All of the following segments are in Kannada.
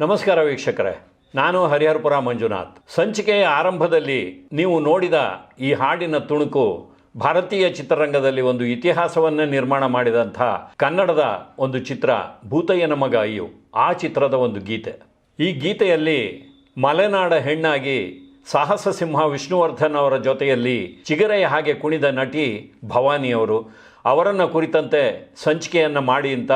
ನಮಸ್ಕಾರ ವೀಕ್ಷಕರೇ, ನಾನು ಹರಿಹರಪುರ ಮಂಜುನಾಥ್. ಸಂಚಿಕೆಯ ಆರಂಭದಲ್ಲಿ ನೀವು ನೋಡಿದ ಈ ಹಾಡಿನ ತುಣುಕು ಭಾರತೀಯ ಚಿತ್ರರಂಗದಲ್ಲಿ ಒಂದು ಇತಿಹಾಸವನ್ನೇ ನಿರ್ಮಾಣ ಮಾಡಿದಂಥ ಕನ್ನಡದ ಒಂದು ಚಿತ್ರ, ಭೂತಯ್ಯನ ಮಗ ಅಯ್ಯು. ಆ ಚಿತ್ರದ ಒಂದು ಗೀತೆ. ಈ ಗೀತೆಯಲ್ಲಿ ಮಲೆನಾಡ ಹೆಣ್ಣಾಗಿ ಸಾಹಸ ಸಿಂಹ ವಿಷ್ಣುವರ್ಧನ್ ಅವರ ಜೊತೆಯಲ್ಲಿ ಚಿಗರೆಯ ಹಾಗೆ ಕುಣಿದ ನಟಿ ಭವಾನಿಯವರು. ಅವರನ್ನು ಕುರಿತಂತೆ ಸಂಚಿಕೆಯನ್ನು ಮಾಡಿ ಅಂತ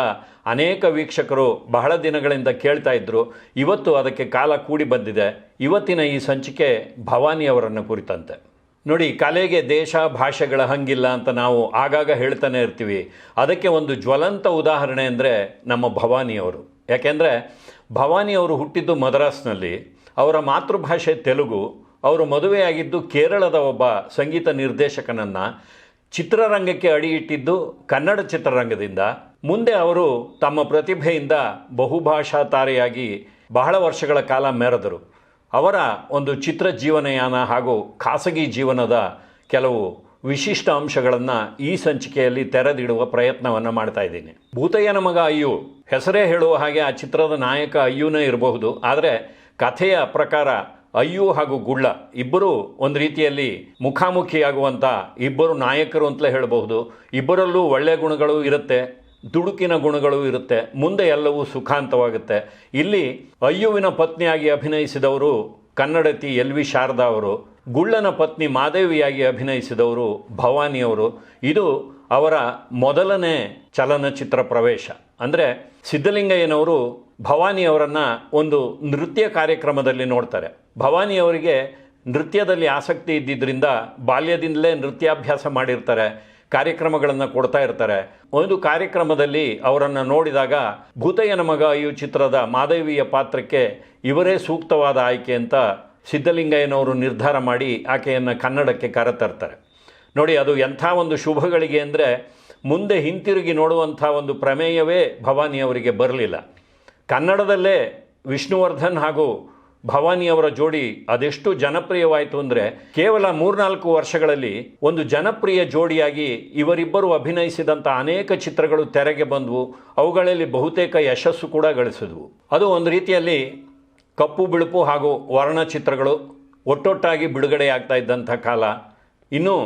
ಅನೇಕ ವೀಕ್ಷಕರು ಬಹಳ ದಿನಗಳಿಂದ ಕೇಳ್ತಾ ಇದ್ದರು ಇವತ್ತು ಅದಕ್ಕೆ ಕಾಲ ಕೂಡಿ ಬಂದಿದೆ. ಇವತ್ತಿನ ಈ ಸಂಚಿಕೆ ಭವಾನಿಯವರನ್ನು ಕುರಿತಂತೆ. ನೋಡಿ, ಕಲೆಗೆ ದೇಶ ಭಾಷೆಗಳ ಹಂಗಿಲ್ಲ ಅಂತ ನಾವು ಆಗಾಗ ಹೇಳ್ತಾನೆ ಇರ್ತೀವಿ. ಅದಕ್ಕೆ ಒಂದು ಜ್ವಲಂತ ಉದಾಹರಣೆ ಅಂದರೆ ನಮ್ಮ ಭವಾನಿಯವರು ಯಾಕೆಂದರೆ ಭವಾನಿಯವರು ಹುಟ್ಟಿದ್ದು ಮದ್ರಾಸ್ನಲ್ಲಿ. ಅವರ ಮಾತೃಭಾಷೆ ತೆಲುಗು. ಅವರು ಮದುವೆಯಾಗಿದ್ದು ಕೇರಳದ ಒಬ್ಬ ಸಂಗೀತ ನಿರ್ದೇಶಕನನ್ನು. ಚಿತ್ರರಂಗಕ್ಕೆ ಅಡಿಯಿಟ್ಟಿದ್ದು ಕನ್ನಡ ಚಿತ್ರರಂಗದಿಂದ. ಮುಂದೆ ಅವರು ತಮ್ಮ ಪ್ರತಿಭೆಯಿಂದ ಬಹುಭಾಷಾ ತಾರೆಯಾಗಿ ಬಹಳ ವರ್ಷಗಳ ಕಾಲ ಮೆರೆದರು. ಅವರ ಒಂದು ಚಿತ್ರ ಜೀವನಯಾನ ಹಾಗೂ ಖಾಸಗಿ ಜೀವನದ ಕೆಲವು ವಿಶಿಷ್ಟ ಅಂಶಗಳನ್ನು ಈ ಸಂಚಿಕೆಯಲ್ಲಿ ತೆರೆದಿಡುವ ಪ್ರಯತ್ನವನ್ನು ಮಾಡ್ತಾ ಇದ್ದೀನಿ. ಭೂತಯ್ಯನ ಮಗ ಅಯ್ಯು ಹೆಸರೇ ಹೇಳುವ ಹಾಗೆ ಆ ಚಿತ್ರದ ನಾಯಕ ಅಯ್ಯುನೇ ಇರಬಹುದು. ಆದರೆ ಕಥೆಯ ಪ್ರಕಾರ ಅಯ್ಯು ಹಾಗೂ ಗುಳ್ಳ ಇಬ್ಬರು ಒಂದು ರೀತಿಯಲ್ಲಿ ಮುಖಾಮುಖಿಯಾಗುವಂಥ ಇಬ್ಬರು ನಾಯಕರು ಅಂತಲೇ ಹೇಳಬಹುದು. ಇಬ್ಬರಲ್ಲೂ ಒಳ್ಳೆಯ ಗುಣಗಳು ಇರುತ್ತೆ, ದುಡುಕಿನ ಗುಣಗಳು ಇರುತ್ತೆ, ಮುಂದೆ ಎಲ್ಲವೂ ಸುಖಾಂತವಾಗುತ್ತೆ. ಇಲ್ಲಿ ಅಯ್ಯುವಿನ ಪತ್ನಿಯಾಗಿ ಅಭಿನಯಿಸಿದವರು ಕನ್ನಡತಿ ಎಲ್ ವಿ ಶಾರದಾ ಅವರು, ಗುಳ್ಳನ ಪತ್ನಿ ಮಾದೇವಿಯಾಗಿ ಅಭಿನಯಿಸಿದವರು ಭವಾನಿಯವರು ಇದು ಅವರ ಮೊದಲನೇ ಚಲನಚಿತ್ರ ಪ್ರವೇಶ. ಅಂದರೆ ಸಿದ್ಧಲಿಂಗಯ್ಯನವರು ಭವಾನಿಯವರನ್ನು ಒಂದು ನೃತ್ಯ ಕಾರ್ಯಕ್ರಮದಲ್ಲಿ ನೋಡ್ತಾರೆ. ಭವಾನಿಯವರಿಗೆ ನೃತ್ಯದಲ್ಲಿ ಆಸಕ್ತಿ ಇದ್ದಿದ್ದರಿಂದ ಬಾಲ್ಯದಿಂದಲೇ ನೃತ್ಯಾಭ್ಯಾಸ ಮಾಡಿರ್ತಾರೆ, ಕಾರ್ಯಕ್ರಮಗಳನ್ನು ಕೊಡ್ತಾ ಇರ್ತಾರೆ. ಒಂದು ಕಾರ್ಯಕ್ರಮದಲ್ಲಿ ಅವರನ್ನು ನೋಡಿದಾಗ ಭೂತಯ್ಯನ ಮಗ ಅಯ್ಯು ಚಿತ್ರದ ಮಾದೇವಿಯ ಪಾತ್ರಕ್ಕೆ ಇವರೇ ಸೂಕ್ತವಾದ ಆಯ್ಕೆ ಅಂತ ಸಿದ್ಧಲಿಂಗಯ್ಯನವರು ನಿರ್ಧಾರ ಮಾಡಿ ಆಕೆಯನ್ನು ಕನ್ನಡಕ್ಕೆ ಕರೆತರ್ತಾರೆ. ನೋಡಿ, ಅದು ಎಂಥ ಒಂದು ಶುಭಗಳಿಗೆ ಅಂದರೆ ಮುಂದೆ ಹಿಂತಿರುಗಿ ನೋಡುವಂಥ ಒಂದು ಪ್ರಮೇಯವೇ ಭವಾನಿಯವರಿಗೆ ಬರಲಿಲ್ಲ. ಕನ್ನಡದಲ್ಲೇ ವಿಷ್ಣುವರ್ಧನ್ ಹಾಗೂ ಭವಾನಿಯವರ ಜೋಡಿ ಅದೆಷ್ಟು ಜನಪ್ರಿಯವಾಯಿತು ಅಂದರೆ ಕೇವಲ ಮೂರ್ನಾಲ್ಕು ವರ್ಷಗಳಲ್ಲಿ ಒಂದು ಜನಪ್ರಿಯ ಜೋಡಿಯಾಗಿ ಇವರಿಬ್ಬರು ಅಭಿನಯಿಸಿದಂಥ ಅನೇಕ ಚಿತ್ರಗಳು ತೆರೆಗೆ ಬಂದವು. ಅವುಗಳಲ್ಲಿ ಬಹುತೇಕ ಯಶಸ್ಸು ಕೂಡ ಗಳಿಸಿದವು. ಅದು ಒಂದು ರೀತಿಯಲ್ಲಿ ಕಪ್ಪು ಬಿಳುಪು ಹಾಗೂ ವರ್ಣಚಿತ್ರಗಳು ಒಟ್ಟೊಟ್ಟಾಗಿ ಬಿಡುಗಡೆಯಾಗ್ತಾ ಇದ್ದಂಥ ಕಾಲ. ಇನ್ನು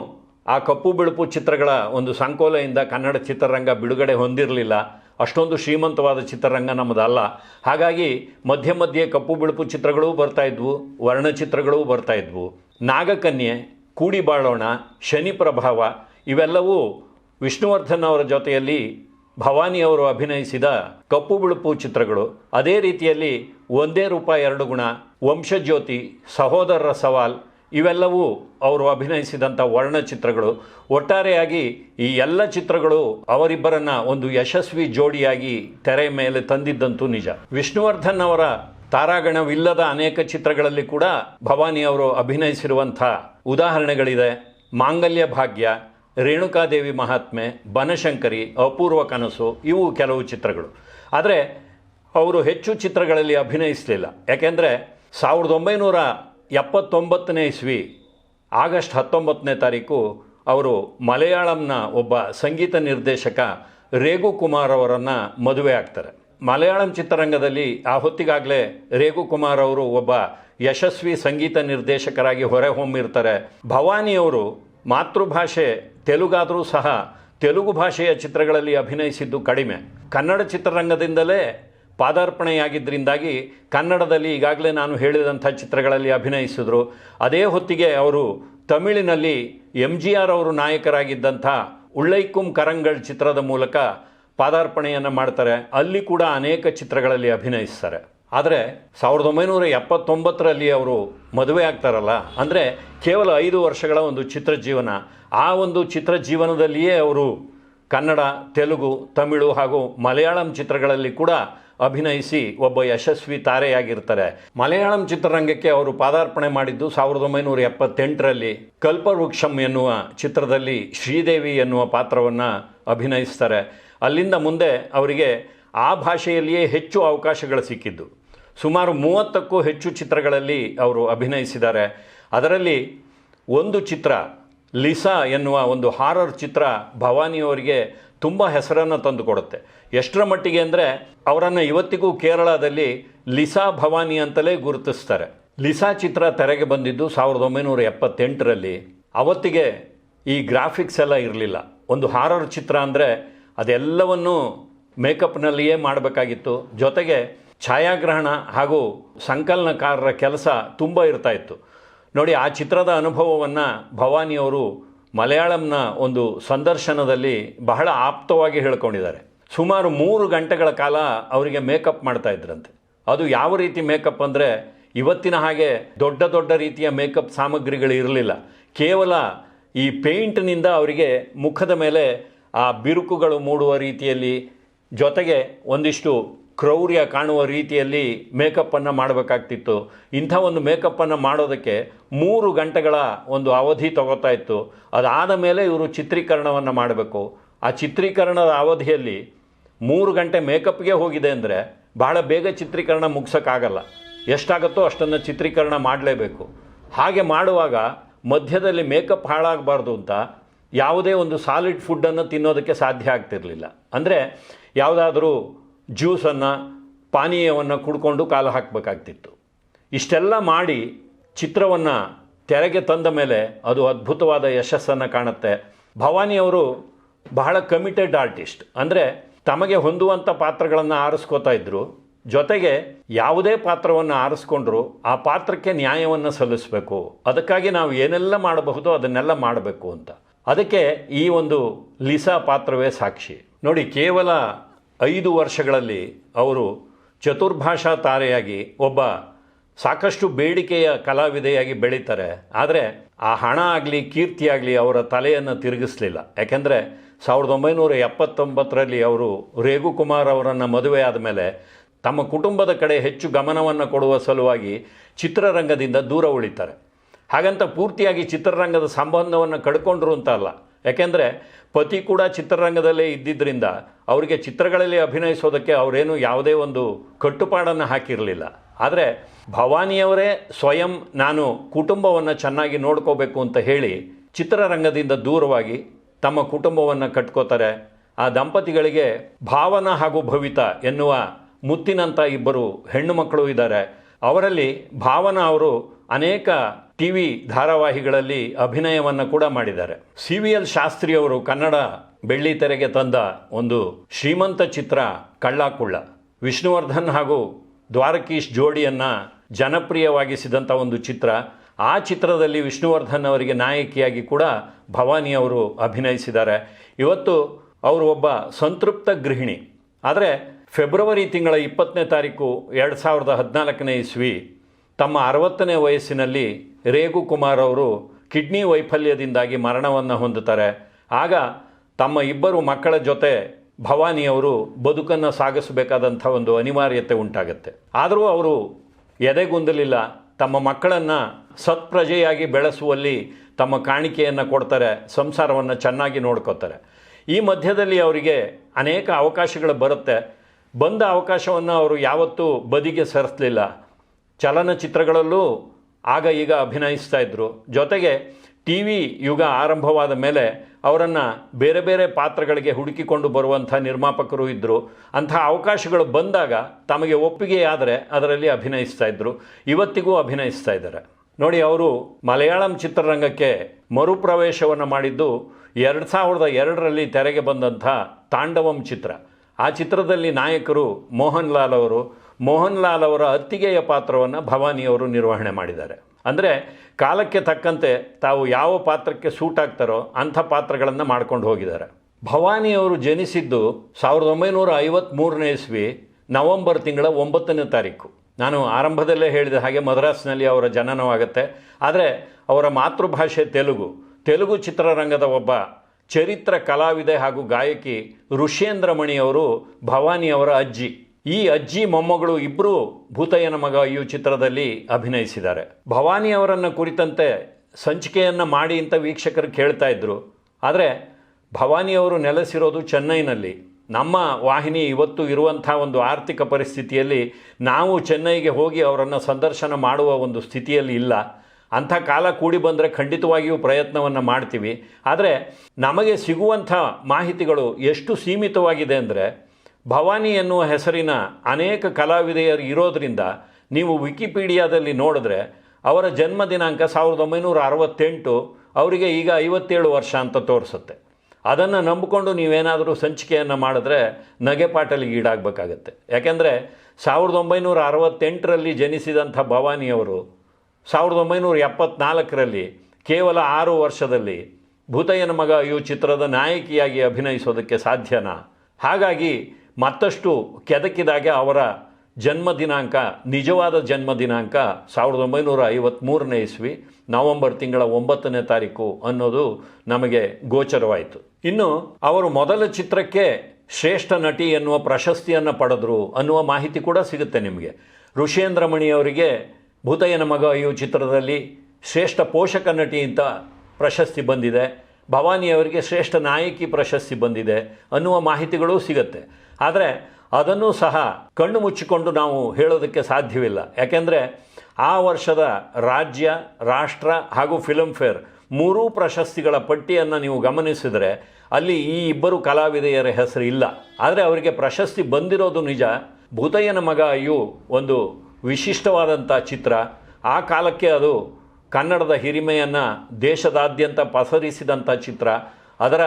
ಆ ಕಪ್ಪು ಬಿಳುಪು ಚಿತ್ರಗಳ ಒಂದು ಸಂಕೋಲೆಯಿಂದ ಕನ್ನಡ ಚಿತ್ರರಂಗ ಬಿಡುಗಡೆ ಹೊಂದಿರಲಿಲ್ಲ. ಅಷ್ಟೊಂದು ಶ್ರೀಮಂತವಾದ ಚಿತ್ರರಂಗ ನಮ್ಮದಲ್ಲ. ಹಾಗಾಗಿ ಮಧ್ಯೆ ಮಧ್ಯೆ ಕಪ್ಪು ಬಿಳುಪು ಚಿತ್ರಗಳೂ ಬರ್ತಾ ಇದ್ವು, ವರ್ಣಚಿತ್ರಗಳೂ ಬರ್ತಾ ಇದ್ವು. ನಾಗಕನ್ಯೆ, ಕೂಡಿ ಬಾಳೋಣ, ಶನಿ ಪ್ರಭಾವ, ಇವೆಲ್ಲವೂ ವಿಷ್ಣುವರ್ಧನ್ ಅವರ ಜೊತೆಯಲ್ಲಿ ಭವಾನಿಯವರು ಅಭಿನಯಿಸಿದ ಕಪ್ಪು ಬಿಳುಪು ಚಿತ್ರಗಳು. ಅದೇ ರೀತಿಯಲ್ಲಿ ಒಂದೇ ರೂಪಾಯಿ ಎರಡು ಗುಣ, ವಂಶಜ್ಯೋತಿ, ಸಹೋದರರ ಸವಾಲ್ ಇವೆಲ್ಲವೂ ಅವರು ಅಭಿನಯಿಸಿದಂಥ ವರ್ಣಚಿತ್ರಗಳು. ಒಟ್ಟಾರೆಯಾಗಿ ಈ ಎಲ್ಲ ಚಿತ್ರಗಳು ಅವರಿಬ್ಬರನ್ನ ಒಂದು ಯಶಸ್ವಿ ಜೋಡಿಯಾಗಿ ತೆರೆ ಮೇಲೆ ತಂದಿದ್ದಂತೂ ನಿಜ. ವಿಷ್ಣುವರ್ಧನ್ ಅವರ ತಾರಾಗಣವಿಲ್ಲದ ಅನೇಕ ಚಿತ್ರಗಳಲ್ಲಿ ಕೂಡ ಭವಾನಿ ಅವರು ಅಭಿನಯಿಸಿರುವಂಥ ಉದಾಹರಣೆಗಳಿದೆ. ಮಾಂಗಲ್ಯ ಭಾಗ್ಯ, ರೇಣುಕಾದೇವಿ ಮಹಾತ್ಮೆ, ಬನಶಂಕರಿ, ಅಪೂರ್ವ ಕನಸು, ಇವು ಕೆಲವು ಚಿತ್ರಗಳು. ಆದರೆ, ಅವರು ಹೆಚ್ಚು ಚಿತ್ರಗಳಲ್ಲಿ ಅಭಿನಯಿಸಲಿಲ್ಲ. ಯಾಕೆಂದರೆ, ಸಾವಿರದ ಒಂಬೈನೂರ ಎಪ್ಪತ್ತೊಂಬತ್ತನೇ ಇಸ್ವಿ, ಆಗಸ್ಟ್ ಹತ್ತೊಂಬತ್ತನೇ ತಾರೀಕು, ಅವರು ಮಲಯಾಳಂನ ಒಬ್ಬ ಸಂಗೀತ ನಿರ್ದೇಶಕ ರೇಗು ಕುಮಾರ್ ಅವರನ್ನು ಮದುವೆ ಆಗ್ತಾರೆ. ಮಲಯಾಳಂ ಚಿತ್ರರಂಗದಲ್ಲಿ ಆ ಹೊತ್ತಿಗಾಗಲೇ ರೇಗು ಕುಮಾರ್ ಅವರು ಒಬ್ಬ ಯಶಸ್ವಿ ಸಂಗೀತ ನಿರ್ದೇಶಕರಾಗಿ ಹೊರೆ ಹೊಮ್ಮಿರ್ತಾರೆ ಭವಾನಿಯವರು ಮಾತೃಭಾಷೆ, ತೆಲುಗಾದರೂ ಸಹ ತೆಲುಗು ಭಾಷೆಯ ಚಿತ್ರಗಳಲ್ಲಿ ಅಭಿನಯಿಸಿದ್ದು ಕಡಿಮೆ. ಕನ್ನಡ ಚಿತ್ರರಂಗದಿಂದಲೇ ಪಾದಾರ್ಪಣೆಯಾಗಿದ್ದರಿಂದಾಗಿ ಕನ್ನಡದಲ್ಲಿ ಈಗಾಗಲೇ ನಾನು ಹೇಳಿದಂಥ ಚಿತ್ರಗಳಲ್ಲಿ ಅಭಿನಯಿಸಿದ್ರು. ಅದೇ ಹೊತ್ತಿಗೆ ಅವರು ತಮಿಳಿನಲ್ಲಿ ಎಂ ಜಿ ಆರ್ ಅವರು ನಾಯಕರಾಗಿದ್ದಂಥ ಉಳ್ಳೈಕುಂ ಕರಂಗಳ್ ಚಿತ್ರದ ಮೂಲಕ ಪಾದಾರ್ಪಣೆಯನ್ನು ಮಾಡ್ತಾರೆ. ಅಲ್ಲಿ ಕೂಡ ಅನೇಕ ಚಿತ್ರಗಳಲ್ಲಿ ಅಭಿನಯಿಸ್ತಾರೆ. ಆದರೆ ಸಾವಿರದ ಒಂಬೈನೂರ ಎಪ್ಪತ್ತೊಂಬತ್ತರಲ್ಲಿ ಅವರು ಮದುವೆ ಆಗ್ತಾರಲ್ಲ, ಅಂದರೆ ಕೇವಲ ಐದು ವರ್ಷಗಳ ಒಂದು ಚಿತ್ರ ಜೀವನ ಆ ಒಂದು ಚಿತ್ರ ಜೀವನದಲ್ಲಿಯೇ ಅವರು ಕನ್ನಡ, ತೆಲುಗು, ತಮಿಳು ಹಾಗೂ ಮಲಯಾಳಂ ಚಿತ್ರಗಳಲ್ಲಿ ಕೂಡ ಅಭಿನಯಿಸಿ ಒಬ್ಬ ಯಶಸ್ವಿ ತಾರೆಯಾಗಿರ್ತಾರೆ. ಮಲಯಾಳಂ ಚಿತ್ರರಂಗಕ್ಕೆ ಅವರು ಪಾದಾರ್ಪಣೆ ಮಾಡಿದ್ದು ಸಾವಿರದ ಒಂಬೈನೂರ ಎಪ್ಪತ್ತೆಂಟರಲ್ಲಿ. ಕಲ್ಪವೃಕ್ಷಂ ಎನ್ನುವ ಚಿತ್ರದಲ್ಲಿ ಶ್ರೀದೇವಿ ಎನ್ನುವ ಪಾತ್ರವನ್ನು ಅಭಿನಯಿಸ್ತಾರೆ. ಅಲ್ಲಿಂದ ಮುಂದೆ ಅವರಿಗೆ ಆ ಭಾಷೆಯಲ್ಲಿಯೇ ಹೆಚ್ಚು ಅವಕಾಶಗಳು ಸಿಕ್ಕಿದ್ದು. ಸುಮಾರು ಮೂವತ್ತಕ್ಕೂ ಹೆಚ್ಚು ಚಿತ್ರಗಳಲ್ಲಿ ಅವರು ಅಭಿನಯಿಸಿದ್ದಾರೆ. ಅದರಲ್ಲಿ ಒಂದು ಚಿತ್ರ, ಲಿಸಾ ಎನ್ನುವ ಒಂದು ಹಾರರ್ ಚಿತ್ರ ಭವಾನಿಯವರಿಗೆ ತುಂಬ ಹೆಸರನ್ನು ತಂದುಕೊಡುತ್ತೆ ಎಷ್ಟರ ಮಟ್ಟಿಗೆ ಅಂದರೆ ಅವರನ್ನು ಇವತ್ತಿಗೂ ಕೇರಳದಲ್ಲಿ ಲಿಸಾ ಭವಾನಿ ಅಂತಲೇ ಗುರುತಿಸ್ತಾರೆ. ಲಿಸಾ ಚಿತ್ರ ತೆರೆಗೆ ಬಂದಿದ್ದು ಸಾವಿರದ ಒಂಬೈನೂರ ಎಪ್ಪತ್ತೆಂಟರಲ್ಲಿ. ಅವತ್ತಿಗೆ ಈ ಗ್ರಾಫಿಕ್ಸ್ ಎಲ್ಲ ಇರಲಿಲ್ಲ. ಒಂದು ಹಾರರ್ ಚಿತ್ರ ಅಂದರೆ ಅದೆಲ್ಲವನ್ನೂ ಮೇಕಪ್ನಲ್ಲಿಯೇ ಮಾಡಬೇಕಾಗಿತ್ತು. ಜೊತೆಗೆ ಛಾಯಾಗ್ರಹಣ ಹಾಗೂ ಸಂಕಲನಕಾರರ ಕೆಲಸ ತುಂಬ ಇರ್ತಾ ಇತ್ತು. ನೋಡಿ, ಆ ಚಿತ್ರದ ಅನುಭವವನ್ನು ಭವಾನಿಯವರು ಮಲಯಾಳಂನ ಒಂದು ಸಂದರ್ಶನದಲ್ಲಿ ಬಹಳ ಆಪ್ತವಾಗಿ ಹೇಳ್ಕೊಂಡಿದ್ದಾರೆ. ಸುಮಾರು ಮೂರು ಗಂಟೆಗಳ ಕಾಲ ಅವರಿಗೆ ಮೇಕಪ್ ಮಾಡ್ತಾ ಇದ್ರಂತೆ. ಅದು ಯಾವ ರೀತಿ ಮೇಕಪ್ ಅಂದರೆ ಇವತ್ತಿನ ಹಾಗೆ ದೊಡ್ಡ ದೊಡ್ಡ ರೀತಿಯ ಮೇಕಪ್ ಸಾಮಗ್ರಿಗಳು ಇರಲಿಲ್ಲ. ಕೇವಲ ಈ ಪೇಂಟ್ನಿಂದ ಅವರಿಗೆ ಮುಖದ ಮೇಲೆ ಆ ಬಿರುಕುಗಳು ಮೂಡುವ ರೀತಿಯಲ್ಲಿ ಜೊತೆಗೆ ಒಂದಿಷ್ಟು ಕ್ರೌರ್ಯ ಕಾಣುವ ರೀತಿಯಲ್ಲಿ ಮೇಕಪ್ಪನ್ನು ಮಾಡಬೇಕಾಗ್ತಿತ್ತು. ಇಂಥ ಒಂದು ಮೇಕಪ್ಪನ್ನು ಮಾಡೋದಕ್ಕೆ ಮೂರು ಗಂಟೆಗಳ ಒಂದು ಅವಧಿ ತಗೋತಾ ಇತ್ತು. ಅದಾದ ಮೇಲೆ ಇವರು ಚಿತ್ರೀಕರಣವನ್ನು ಮಾಡಬೇಕು. ಆ ಚಿತ್ರೀಕರಣದ ಅವಧಿಯಲ್ಲಿ ಮೂರು ಗಂಟೆ ಮೇಕಪ್ಗೆ ಹೋಗಿದೆ ಅಂದರೆ ಬಹಳ ಬೇಗ ಚಿತ್ರೀಕರಣ ಮುಗಿಸೋಕ್ಕಾಗಲ್ಲ. ಎಷ್ಟಾಗುತ್ತೋ ಅಷ್ಟನ್ನು ಚಿತ್ರೀಕರಣ ಮಾಡಲೇಬೇಕು. ಹಾಗೆ ಮಾಡುವಾಗ ಮಧ್ಯದಲ್ಲಿ ಮೇಕಪ್ ಹಾಳಾಗಬಾರ್ದು ಅಂತ ಯಾವುದೇ ಒಂದು ಸಾಲಿಡ್ ಫುಡ್ಡನ್ನು ತಿನ್ನೋದಕ್ಕೆ ಸಾಧ್ಯ ಆಗ್ತಿರಲಿಲ್ಲ. ಅಂದರೆ ಯಾವುದಾದ್ರೂ ಜ್ಯೂಸನ್ನು ಪಾನೀಯವನ್ನು ಕುಡ್ಕೊಂಡು ಕಾಲು ಹಾಕಬೇಕಾಗ್ತಿತ್ತು. ಇಷ್ಟೆಲ್ಲ ಮಾಡಿ ಚಿತ್ರವನ್ನು ತೆರೆಗೆ ತಂದ ಮೇಲೆ ಅದು ಅದ್ಭುತವಾದ ಯಶಸ್ಸನ್ನು ಕಾಣುತ್ತೆ. ಭವಾನಿಯವರು ಬಹಳ ಕಮಿಟೆಡ್ ಆರ್ಟಿಸ್ಟ್ ಅಂದರೆ ತಮಗೆ ಹೊಂದುವಂಥ ಪಾತ್ರಗಳನ್ನು ಆರಿಸ್ಕೋತಾ ಇದ್ದರು ಜೊತೆಗೆ ಯಾವುದೇ ಪಾತ್ರವನ್ನು ಆರಿಸ್ಕೊಂಡ್ರು ಆ ಪಾತ್ರಕ್ಕೆ ನ್ಯಾಯವನ್ನು ಸಲ್ಲಿಸಬೇಕು. ಅದಕ್ಕಾಗಿ ನಾವು ಏನೆಲ್ಲ ಮಾಡಬಹುದು ಅದನ್ನೆಲ್ಲ ಮಾಡಬೇಕು ಅಂತ. ಅದಕ್ಕೆ ಈ ಒಂದು ಲಿಸಾ ಪಾತ್ರವೇ ಸಾಕ್ಷಿ. ನೋಡಿ, ಕೇವಲ ಐದು ವರ್ಷಗಳಲ್ಲಿ ಅವರು ಚತುರ್ಭಾಷಾ ತಾರೆಯಾಗಿ ಒಬ್ಬ ಸಾಕಷ್ಟು ಬೇಡಿಕೆಯ ಕಲಾವಿದೆಯಾಗಿ ಬೆಳೀತಾರೆ. ಆದರೆ ಆ ಹಣ ಆಗಲಿ, ಕೀರ್ತಿ ಆಗಲಿ ಅವರ ತಲೆಯನ್ನು ತಿರುಗಿಸಲಿಲ್ಲ. ಯಾಕೆಂದರೆ ಸಾವಿರದ ಒಂಬೈನೂರ ಎಪ್ಪತ್ತೊಂಬತ್ತರಲ್ಲಿ ಅವರು ರೇಗುಕುಮಾರ್ ಅವರನ್ನು ಮದುವೆ ಆದಮೇಲೆ ತಮ್ಮ ಕುಟುಂಬದ ಕಡೆ ಹೆಚ್ಚು ಗಮನವನ್ನು ಕೊಡುವ ಸಲುವಾಗಿ ಚಿತ್ರರಂಗದಿಂದ ದೂರ ಉಳಿತಾರೆ. ಹಾಗಂತ ಪೂರ್ತಿಯಾಗಿ ಚಿತ್ರರಂಗದ ಸಂಬಂಧವನ್ನು ಕಳ್ಕೊಂಡ್ರು ಅಂತ ಅಲ್ಲ. ಯಾಕೆಂದರೆ ಪತಿ ಕೂಡ ಚಿತ್ರರಂಗದಲ್ಲೇ ಇದ್ದಿದ್ದರಿಂದ ಅವರಿಗೆ ಚಿತ್ರಗಳಲ್ಲಿ ಅಭಿನಯಿಸೋದಕ್ಕೆ ಅವರೇನು ಯಾವುದೇ ಒಂದು ಕಟ್ಟುಪಾಡನ್ನು ಹಾಕಿರಲಿಲ್ಲ. ಆದರೆ ಭವಾನಿಯವರೇ ಸ್ವಯಂ ನಾನು ಕುಟುಂಬವನ್ನು ಚೆನ್ನಾಗಿ ನೋಡ್ಕೋಬೇಕು ಅಂತ ಹೇಳಿ ಚಿತ್ರರಂಗದಿಂದ ದೂರವಾಗಿ ತಮ್ಮ ಕುಟುಂಬವನ್ನು ಕಟ್ಕೋತಾರೆ. ಆ ದಂಪತಿಗಳಿಗೆ ಭಾವನ ಹಾಗೂ ಭವಿತ ಎನ್ನುವ ಮುತ್ತಿನಂಥ ಇಬ್ಬರು ಹೆಣ್ಣು ಮಕ್ಕಳು ಇದ್ದಾರೆ. ಅವರಲ್ಲಿ ಭಾವನ ಅವರು ಅನೇಕ ಟಿ ವಿ ಧಾರಾವಾಹಿಗಳಲ್ಲಿ ಅಭಿನಯವನ್ನು ಕೂಡ ಮಾಡಿದ್ದಾರೆ. ಸಿ ವಿ ಎಲ್ ಶಾಸ್ತ್ರಿ ಅವರು ಕನ್ನಡ ಬೆಳ್ಳಿ ತೆರೆಗೆ ತಂದ ಒಂದು ಶ್ರೀಮಂತ ಚಿತ್ರ ಕಳ್ಳಾಕುಳ್ಳ. ವಿಷ್ಣುವರ್ಧನ್ ಹಾಗೂ ದ್ವಾರಕೀಶ್ ಜೋಡಿಯನ್ನು ಜನಪ್ರಿಯವಾಗಿಸಿದಂಥ ಒಂದು ಚಿತ್ರ. ಆ ಚಿತ್ರದಲ್ಲಿ ವಿಷ್ಣುವರ್ಧನ್ ಅವರಿಗೆ ನಾಯಕಿಯಾಗಿ ಕೂಡ ಭವಾನಿ ಅವರು ಅಭಿನಯಿಸಿದ್ದಾರೆ. ಇವತ್ತು ಅವರು ಒಬ್ಬ ಸಂತೃಪ್ತ ಗೃಹಿಣಿ. ಆದರೆ ಫೆಬ್ರವರಿ ತಿಂಗಳ ಇಪ್ಪತ್ತನೇ ತಾರೀಕು ಎರಡು ಸಾವಿರದ ಹದಿನಾಲ್ಕನೇ ಇಸ್ವಿ ತಮ್ಮ ಅರವತ್ತನೇ ವಯಸ್ಸಿನಲ್ಲಿ ರೇಗು ಕುಮಾರ್ ಅವರು ಕಿಡ್ನಿ ವೈಫಲ್ಯದಿಂದಾಗಿ ಮರಣವನ್ನು ಹೊಂದುತ್ತಾರೆ. ಆಗ ತಮ್ಮ ಇಬ್ಬರು ಮಕ್ಕಳ ಜೊತೆ ಭವಾನಿಯವರು ಬದುಕನ್ನು ಸಾಗಿಸಬೇಕಾದಂಥ ಒಂದು ಅನಿವಾರ್ಯತೆ ಉಂಟಾಗುತ್ತೆ. ಆದರೂ ಅವರು ಎದೆಗುಂದಲಿಲ್ಲ ತಮ್ಮ ಮಕ್ಕಳನ್ನು ಸತ್ಪ್ರಜೆಯಾಗಿ ಬೆಳೆಸುವಲ್ಲಿ ತಮ್ಮ ಕಾಣಿಕೆಯನ್ನು ಕೊಡ್ತಾರೆ, ಸಂಸಾರವನ್ನು ಚೆನ್ನಾಗಿ ನೋಡ್ಕೋತಾರೆ. ಈ ಮಧ್ಯದಲ್ಲಿ ಅವರಿಗೆ ಅನೇಕ ಅವಕಾಶಗಳು ಬರುತ್ತೆ. ಬಂದ ಅವಕಾಶವನ್ನು ಅವರು ಯಾವತ್ತೂ ಬದಿಗೆ ಸರಿಸಲಿಲ್ಲ. ಚಲನಚಿತ್ರಗಳಲ್ಲೂ ಆಗ ಈಗ ಅಭಿನಯಿಸ್ತಾ ಇದ್ದರು ಜೊತೆಗೆ ಟಿ ವಿ ಯುಗ ಆರಂಭವಾದ ಮೇಲೆ ಅವರನ್ನು ಬೇರೆ ಬೇರೆ ಪಾತ್ರಗಳಿಗೆ ಹುಡುಕಿಕೊಂಡು ಬರುವಂಥ ನಿರ್ಮಾಪಕರು ಇದ್ದರು ಅಂಥ ಅವಕಾಶಗಳು ಬಂದಾಗ ತಮಗೆ ಒಪ್ಪಿಗೆಯಾದರೆ ಅದರಲ್ಲಿ ಅಭಿನಯಿಸ್ತಾ ಇದ್ದರು ಇವತ್ತಿಗೂ ಅಭಿನಯಿಸ್ತಾ ಇದ್ದಾರೆ. ನೋಡಿ, ಅವರು ಮಲಯಾಳಂ ಚಿತ್ರರಂಗಕ್ಕೆ ಮರುಪ್ರವೇಶವನ್ನು ಮಾಡಿದ್ದು ಎರಡು ಸಾವಿರದ ಎರಡರಲ್ಲಿ ತೆರೆಗೆ ಬಂದಂಥ ತಾಂಡವಂ ಚಿತ್ರ. ಆ ಚಿತ್ರದಲ್ಲಿ ನಾಯಕರು ಮೋಹನ್ ಲಾಲ್ ಅವರು. ಮೋಹನ್ ಲಾಲ್ ಅವರ ಅತ್ತಿಗೆಯ ಪಾತ್ರವನ್ನು ಭವಾನಿಯವರು ನಿರ್ವಹಣೆ ಮಾಡಿದ್ದಾರೆ. ಅಂದರೆ ಕಾಲಕ್ಕೆ ತಕ್ಕಂತೆ ತಾವು ಯಾವ ಪಾತ್ರಕ್ಕೆ ಸೂಟ್ ಆಗ್ತಾರೋ ಅಂಥ ಪಾತ್ರಗಳನ್ನು ಮಾಡ್ಕೊಂಡು ಹೋಗಿದ್ದಾರೆ. ಭವಾನಿಯವರು ಜನಿಸಿದ್ದು ಸಾವಿರದ ಒಂಬೈನೂರ ಐವತ್ತ್ಮೂರನೇ ಇಸ್ವಿ ನವಂಬರ್ ತಿಂಗಳ ಒಂಬತ್ತನೇ ತಾರೀಕು. ನಾನು ಆರಂಭದಲ್ಲೇ ಹೇಳಿದ ಹಾಗೆ ಮದ್ರಾಸ್ನಲ್ಲಿ ಅವರ ಜನನವಾಗುತ್ತೆ. ಆದರೆ ಅವರ ಮಾತೃಭಾಷೆ ತೆಲುಗು. ತೆಲುಗು ಚಿತ್ರರಂಗದ ಒಬ್ಬ ಚರಿತ್ರ ಕಲಾವಿದೆ ಹಾಗೂ ಗಾಯಕಿ ಭವಾನಿ ಭವಾನಿಯವರ ಅಜ್ಜಿ. ಈ ಅಜ್ಜಿ ಮೊಮ್ಮಗಳು ಇಬ್ಬರೂ ಭೂತಯ್ಯನ ಮಗ ಈ ಚಿತ್ರದಲ್ಲಿ ಅಭಿನಯಿಸಿದ್ದಾರೆ. ಭವಾನಿ ಅವರನ್ನು ಕುರಿತಂತೆ ಸಂಚಿಕೆಯನ್ನು ಮಾಡಿ ಅಂತ ವೀಕ್ಷಕರು ಕೇಳ್ತಾ ಇದ್ರು. ಆದರೆ ಭವಾನಿಯವರು ನೆಲೆಸಿರೋದು ಚೆನ್ನೈನಲ್ಲಿ. ನಮ್ಮ ವಾಹಿನಿ ಇವತ್ತು ಇರುವಂಥ ಒಂದು ಆರ್ಥಿಕ ಪರಿಸ್ಥಿತಿಯಲ್ಲಿ ನಾವು ಚೆನ್ನೈಗೆ ಹೋಗಿ ಅವರನ್ನು ಸಂದರ್ಶನ ಮಾಡುವ ಒಂದು ಸ್ಥಿತಿಯಲ್ಲಿ ಇಲ್ಲ. ಅಂಥ ಕಾಲ ಕೂಡಿ ಬಂದರೆ ಖಂಡಿತವಾಗಿಯೂ ಪ್ರಯತ್ನವನ್ನು ಮಾಡ್ತೀವಿ. ಆದರೆ ನಮಗೆ ಸಿಗುವಂಥ ಮಾಹಿತಿಗಳು ಎಷ್ಟು ಸೀಮಿತವಾಗಿದೆ ಅಂದರೆ ಭವಾನಿ ಎನ್ನುವ ಹೆಸರಿನ ಅನೇಕ ಕಲಾವಿದೆಯರು ಇರೋದರಿಂದ ನೀವು ವಿಕಿಪೀಡಿಯಾದಲ್ಲಿ ನೋಡಿದ್ರೆ ಅವರ ಜನ್ಮ ದಿನಾಂಕ ಸಾವಿರದ ಒಂಬೈನೂರ ಅರವತ್ತೆಂಟು, ಅವರಿಗೆ ಈಗ ಐವತ್ತೇಳು ವರ್ಷ ಅಂತ ತೋರಿಸುತ್ತೆ. ಅದನ್ನು ನಂಬಿಕೊಂಡು ನೀವೇನಾದರೂ ಸಂಚಿಕೆಯನ್ನು ಮಾಡಿದ್ರೆ ನಗೆಪಾಟಲಿಗೆ ಈಡಾಗಬೇಕಾಗತ್ತೆ. ಯಾಕೆಂದರೆ ಸಾವಿರದ ಒಂಬೈನೂರ ಅರವತ್ತೆಂಟರಲ್ಲಿ ಜನಿಸಿದಂಥ ಭವಾನಿಯವರು ಸಾವಿರದ ಒಂಬೈನೂರ ಎಪ್ಪತ್ನಾಲ್ಕರಲ್ಲಿ ಕೇವಲ ಆರು ವರ್ಷದಲ್ಲಿ ಭೂತಯ್ಯನ ಮಗ ಇವು ಚಿತ್ರದ ನಾಯಕಿಯಾಗಿ ಅಭಿನಯಿಸೋದಕ್ಕೆ ಸಾಧ್ಯನಾ? ಹಾಗಾಗಿ ಮತ್ತಷ್ಟು ಕೆದಕಿದಾಗ ಅವರ ಜನ್ಮ ದಿನಾಂಕ, ನಿಜವಾದ ಜನ್ಮ ದಿನಾಂಕ ಸಾವಿರದ ಒಂಬೈನೂರ ಐವತ್ತ್ಮೂರನೇ ಇಸ್ವಿ, ನವೆಂಬರ್ ತಿಂಗಳ ಒಂಬತ್ತನೇ ತಾರೀಕು ಅನ್ನೋದು ನಮಗೆ ಗೋಚರವಾಯಿತು. ಇನ್ನು ಅವರು ಮೊದಲ ಚಿತ್ರಕ್ಕೆ ಶ್ರೇಷ್ಠ ನಟಿ ಎನ್ನುವ ಪ್ರಶಸ್ತಿಯನ್ನು ಪಡೆದರು ಅನ್ನುವ ಮಾಹಿತಿ ಕೂಡ ಸಿಗುತ್ತೆ ನಿಮಗೆ. ಋಷೇಂದ್ರಮಣಿ ಅವರಿಗೆ ಭೂತಯ್ಯನ ಮಗ ಇವು ಚಿತ್ರದಲ್ಲಿ ಶ್ರೇಷ್ಠ ಪೋಷಕ ನಟಿ ಅಂತ ಪ್ರಶಸ್ತಿ ಬಂದಿದೆ. ಭವಾನಿ ಅವರಿಗೆ ಶ್ರೇಷ್ಠ ನಾಯಕಿ ಪ್ರಶಸ್ತಿ ಬಂದಿದೆ ಅನ್ನುವ ಮಾಹಿತಿಗಳು ಸಿಗುತ್ತೆ. ಆದರೆ ಅದನ್ನು ಸಹ ಕಣ್ಣು ಮುಚ್ಚಿಕೊಂಡು ನಾವು ಹೇಳೋದಕ್ಕೆ ಸಾಧ್ಯವಿಲ್ಲ. ಯಾಕೆಂದರೆ ಆ ವರ್ಷದ ರಾಜ್ಯ, ರಾಷ್ಟ್ರ ಹಾಗೂ ಫಿಲ್ಮ್ಫೇರ್ ಮೂರೂ ಪ್ರಶಸ್ತಿಗಳ ಪಟ್ಟಿಯನ್ನು ನೀವು ಗಮನಿಸಿದರೆ ಅಲ್ಲಿ ಈ ಇಬ್ಬರು ಕಲಾವಿದೆಯರ ಹೆಸರು ಇಲ್ಲ. ಆದರೆ ಅವರಿಗೆ ಪ್ರಶಸ್ತಿ ಬಂದಿರೋದು ನಿಜ. ಭೂತಯ್ಯನ ಮಗ ಅಯ್ಯು ಒಂದು ವಿಶಿಷ್ಟವಾದಂಥ ಚಿತ್ರ. ಆ ಕಾಲಕ್ಕೆ ಅದು ಕನ್ನಡದ ಹಿರಿಮೆಯನ್ನು ದೇಶದಾದ್ಯಂತ ಪಸರಿಸಿದಂಥ ಚಿತ್ರ. ಅದರ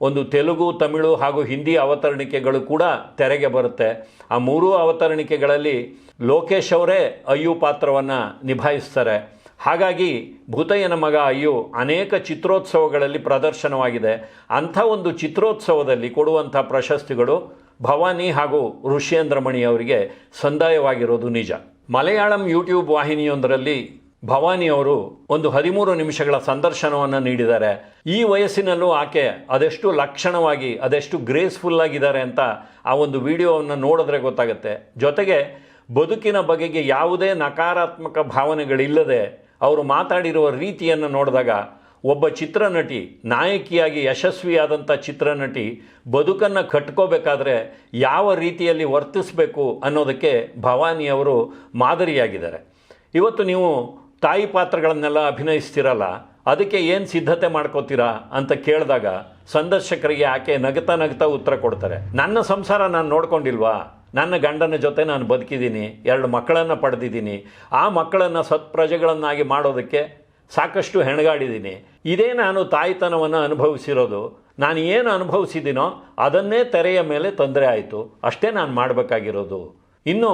ಒಂದು ತೆಲುಗು, ತಮಿಳು ಹಾಗೂ ಹಿಂದಿ ಅವತರಣಿಕೆಗಳು ಕೂಡ ತೆರೆಗೆ ಬರುತ್ತೆ. ಆ ಮೂರೂ ಅವತರಣಿಕೆಗಳಲ್ಲಿ ಲೋಕೇಶ್ ಅವರೇ ಅಯ್ಯು ಪಾತ್ರವನ್ನು ನಿಭಾಯಿಸ್ತಾರೆ. ಹಾಗಾಗಿ ಭೂತಯ್ಯನ ಮಗ ಅಯ್ಯು ಅನೇಕ ಚಿತ್ರೋತ್ಸವಗಳಲ್ಲಿ ಪ್ರದರ್ಶನವಾಗಿದೆ. ಅಂಥ ಒಂದು ಚಿತ್ರೋತ್ಸವದಲ್ಲಿ ಕೊಡುವಂಥ ಪ್ರಶಸ್ತಿಗಳು ಭವಾನಿ ಹಾಗೂ ಋಷೇಂದ್ರಮಣಿ ಅವರಿಗೆ ಸಂದಾಯವಾಗಿರೋದು ನಿಜ. ಮಲಯಾಳಂ ಯೂಟ್ಯೂಬ್ ವಾಹಿನಿಯೊಂದರಲ್ಲಿ ಭವಾನಿ ಅವರು ಒಂದು ಹದಿಮೂರು ನಿಮಿಷಗಳ ಸಂದರ್ಶನವನ್ನು ನೀಡಿದ್ದಾರೆ. ಈ ವಯಸ್ಸಿನಲ್ಲೂ ಆಕೆ ಅದೆಷ್ಟು ಲಕ್ಷಣವಾಗಿ, ಅದೆಷ್ಟು ಗ್ರೇಸ್ಫುಲ್ ಆಗಿದ್ದಾರೆ ಅಂತ ಆ ಒಂದು ವಿಡಿಯೋವನ್ನು ನೋಡಿದ್ರೆ ಗೊತ್ತಾಗುತ್ತೆ. ಜೊತೆಗೆ ಬದುಕಿನ ಬಗೆಗೆ ಯಾವುದೇ ನಕಾರಾತ್ಮಕ ಭಾವನೆಗಳಿಲ್ಲದೆ ಅವರು ಮಾತಾಡಿರುವ ರೀತಿಯನ್ನು ನೋಡಿದಾಗ ಒಬ್ಬ ಚಿತ್ರನಟಿ, ನಾಯಕಿಯಾಗಿ ಯಶಸ್ವಿಯಾದಂಥ ಚಿತ್ರನಟಿ ಬದುಕನ್ನು ಕಟ್ಕೋಬೇಕಾದ್ರೆ ಯಾವ ರೀತಿಯಲ್ಲಿ ವರ್ತಿಸಬೇಕು ಅನ್ನೋದಕ್ಕೆ ಭವಾನಿಯವರು ಮಾದರಿಯಾಗಿದ್ದಾರೆ. ಇವತ್ತು ನೀವು ತಾಯಿ ಪಾತ್ರಗಳನ್ನೆಲ್ಲ ಅಭಿನಯಿಸ್ತಿರಲ್ಲ, ಅದಕ್ಕೆ ಏನು ಸಿದ್ಧತೆ ಮಾಡ್ಕೋತೀರಾ ಅಂತ ಕೇಳಿದಾಗ ಸಂದರ್ಶಕರಿಗೆ ಆಕೆ ನಗತಾ ನಗತಾ ಉತ್ತರ ಕೊಡ್ತಾರೆ. ನನ್ನ ಸಂಸಾರ ನಾನು ನೋಡ್ಕೊಂಡಿಲ್ವಾ? ನನ್ನ ಗಂಡನ ಜೊತೆ ನಾನು ಬದುಕಿದ್ದೀನಿ, ಎರಡು ಮಕ್ಕಳನ್ನು ಪಡೆದಿದ್ದೀನಿ. ಆ ಮಕ್ಕಳನ್ನು ಸತ್ಪ್ರಜೆಗಳನ್ನಾಗಿ ಮಾಡೋದಕ್ಕೆ ಸಾಕಷ್ಟು ಹೆಣಗಾಡಿದ್ದೀನಿ. ಇದೇ ನಾನು ತಾಯಿತನವನ್ನು ಅನುಭವಿಸಿರೋದು. ನಾನು ಏನು ಅನುಭವಿಸಿದ್ದೀನೋ ಅದನ್ನೇ ತೆರೆಯ ಮೇಲೆ ತೊಂದರೆ ಆಯಿತು. ಅಷ್ಟೇ ನಾನು ಮಾಡಬೇಕಾಗಿರೋದು. ಇನ್ನು,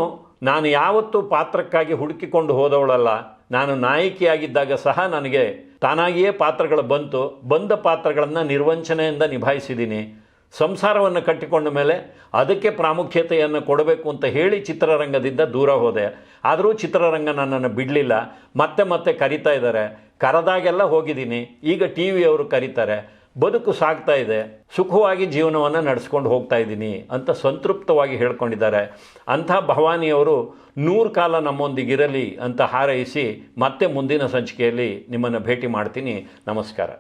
ನಾನು ಯಾವತ್ತೂ ಪಾತ್ರಕ್ಕಾಗಿ ಹುಡುಕಿಕೊಂಡು ಹೋದವಳಲ್ಲ. ನಾನು ನಾಯಕಿಯಾಗಿದ್ದಾಗ ಸಹ ನನಗೆ ತಾನಾಗಿಯೇ ಪಾತ್ರಗಳು ಬಂತು. ಬಂದ ಪಾತ್ರಗಳನ್ನು ನಿರ್ವಂಚನೆಯಿಂದ ನಿಭಾಯಿಸಿದ್ದೀನಿ. ಸಂಸಾರವನ್ನು ಕಟ್ಟಿಕೊಂಡ ಮೇಲೆ ಅದಕ್ಕೆ ಪ್ರಾಮುಖ್ಯತೆಯನ್ನು ಕೊಡಬೇಕು ಅಂತ ಹೇಳಿ ಚಿತ್ರರಂಗದಿಂದ ದೂರ ಹೋದೆ. ಆದರೂ ಚಿತ್ರರಂಗ ನನ್ನನ್ನು ಬಿಡಲಿಲ್ಲ. ಮತ್ತೆ ಮತ್ತೆ ಕರಿತಾ ಇದ್ದಾರೆ. ಕರೆದಾಗೆಲ್ಲ ಹೋಗಿದ್ದೀನಿ. ಈಗ ಟಿ ವಿಯವರು ಕರೀತಾರೆ. ಬದುಕು ಸಾಗ್ತಾ ಇದೆ, ಸುಖವಾಗಿ ಜೀವನವನ್ನು ನಡೆಸ್ಕೊಂಡು ಹೋಗ್ತಾ ಇದ್ದೀನಿ ಅಂತ ಸಂತೃಪ್ತವಾಗಿ ಹೇಳ್ಕೊಂಡಿದ್ದಾರೆ. ಅಂಥ ಭವಾನಿಯವರು ನೂರು ಕಾಲ ನಮ್ಮೊಂದಿಗಿರಲಿ ಅಂತ ಹಾರೈಸಿ ಮತ್ತೆ ಮುಂದಿನ ಸಂಚಿಕೆಯಲ್ಲಿ ನಿಮ್ಮನ್ನು ಭೇಟಿ ಮಾಡ್ತೀನಿ. ನಮಸ್ಕಾರ.